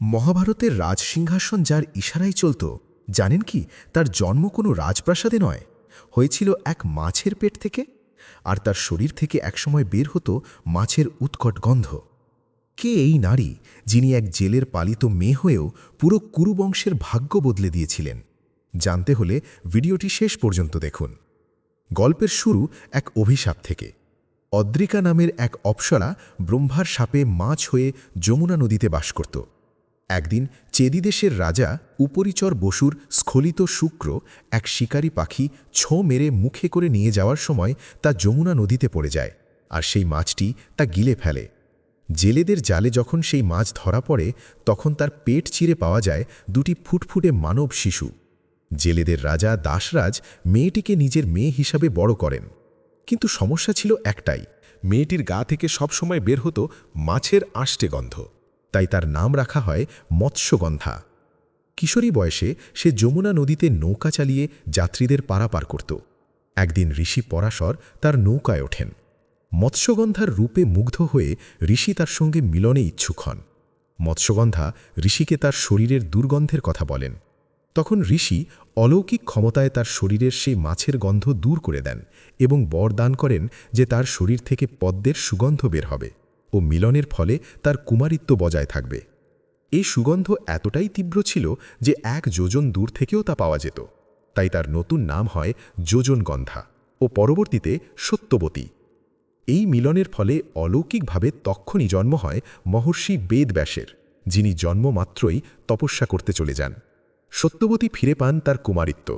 মহাভারতের রাজসিংহাসন যার ইশারায় চলত, জানেন কি, তার জন্ম কোনো রাজপ্রাসাদে নয়। হয়েছিল এক মাছের পেট থেকে, আর তার শরীর থেকে একসময় বের হতো মাছের উৎকট গন্ধ। কে এই নারী যিনি এক জেলের পালিত মেয়ে হয়েও পুরো কুরুবংশের ভাগ্য বদলে দিয়েছিলেন? জানতে হলে ভিডিওটি শেষ পর্যন্ত দেখুন। গল্পের শুরু এক অভিশাপ থেকে। অদ্রিকা নামের এক অপ্সরা ব্রহ্মার সাপে মাছ হয়ে যমুনা নদীতে বাস করত। একদিন চেদি দেশের রাজা উপরিচর বসুর স্খলিত শুক্র এক শিকারী পাখি ছোঁ মেরে মুখে করে নিয়ে যাওয়ার সময় তা যমুনা নদীতে পড়ে যায়, আর সেই মাছটি তা গিলে ফেলে। জেলেদের জালে যখন সেই মাছ ধরা পড়ে, তখন তার পেট চিরে পাওয়া যায় দুটি ফুটফুটে মানব শিশু। জেলেদের রাজা দাসরাজ মেয়েটিকে নিজের মেয়ে হিসাবে বড় করেন। কিন্তু সমস্যা ছিল একটাই, মেয়েটির গা থেকে সবসময় বের হতো মাছের আষ্টে গন্ধ। তাই তার নাম রাখা হয় মৎস্যগন্ধা। কিশোরী বয়সে সে যমুনা নদীতে নৌকা চালিয়ে যাত্রীদের পারাপার করত। একদিন ঋষি পরাশর তার নৌকায় ওঠেন। মৎস্যগন্ধার রূপে মুগ্ধ হয়ে ঋষি তার সঙ্গে মিলনে ইচ্ছুক হন। মৎস্যগন্ধা ঋষিকে তার শরীরের দুর্গন্ধের কথা বলেন। তখন ঋষি অলৌকিক ক্ষমতায় তার শরীরের সেই মাছের গন্ধ দূর করে দেন এবং বর দান করেন যে তার শরীর থেকে পদ্মের সুগন্ধ বের হবে। ও মিলনের ফলে তার কুমারিত্ব বজায় থাকবে। এই সুগন্ধ এতটাই তীব্র ছিল যে এক যোজন দূর থেকেও তা পাওয়া যেত। তাই তার নতুন নাম হয় যোজনগন্ধা ও পরবর্তীতে সত্যবতী। এই মিলনের ফলে অলৌকিকভাবে তক্ষণই জন্ম হয় মহর্ষি বেদব্যাসের, যিনি জন্মমাত্রই তপস্যা করতে চলে যান। সত্যবতী ফিরে পান তার কুমারিত্ব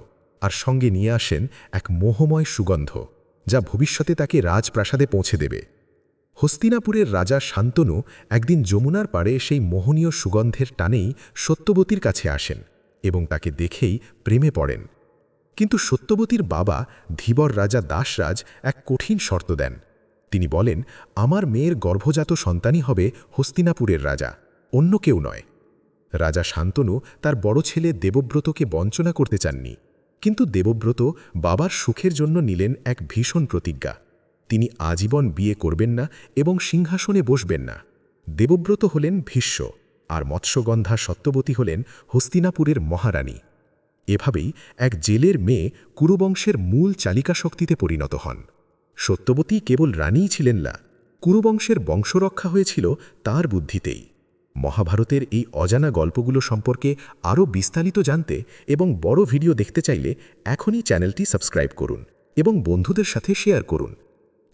আর সঙ্গে নিয়ে আসেন এক মোহময় সুগন্ধ, যা ভবিষ্যতে তাকে রাজপ্রাসাদে পৌঁছে দেবে। হস্তিনাপুরের রাজা শান্তনু একদিন যমুনার পাড়ে সেই মোহনীয় সুগন্ধের টানেই সত্যবতীর কাছে আসেন এবং তাকে দেখেই প্রেমে পড়েন। কিন্তু সত্যবতীর বাবা ধীবর রাজা দাসরাজ এক কঠিন শর্ত দেন। তিনি বলেন, আমার মেয়ের গর্ভজাত সন্তানই হবে হস্তিনাপুরের রাজা, অন্য কেউ নয়। রাজা শান্তনু তার বড় ছেলে দেবব্রতকে বঞ্চনা করতে চাননি, কিন্তু দেবব্রত বাবার সুখের জন্য নিলেন এক ভীষণ প্রতিজ্ঞা। তিনি আজীবন বিয়ে করবেন না এবং সিংহাসনে বসবেন না। দেবব্রত হলেন ভীষ্ম আর মৎস্যগন্ধা সত্যবতী হলেন হস্তিনাপুরের মহারানী। এভাবেই এক জেলের মেয়ে কুরুবংশের মূল চালিকা শক্তিতে পরিণত হন। সত্যবতী কেবল রানীই ছিলেন না, কুরুবংশের বংশরক্ষা হয়েছিল তার বুদ্ধিতেই। মহাভারতের এই অজানা গল্পগুলো সম্পর্কে আরও বিস্তারিত জানতে এবং বড় ভিডিও দেখতে চাইলে এখনই চ্যানেলটি সাবস্ক্রাইব করুন এবং বন্ধুদের সাথে শেয়ার করুন।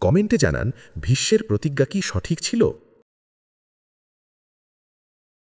কমেন্টে জানান ভীষ্মের প্রতিজ্ঞা কি সঠিক ছিল?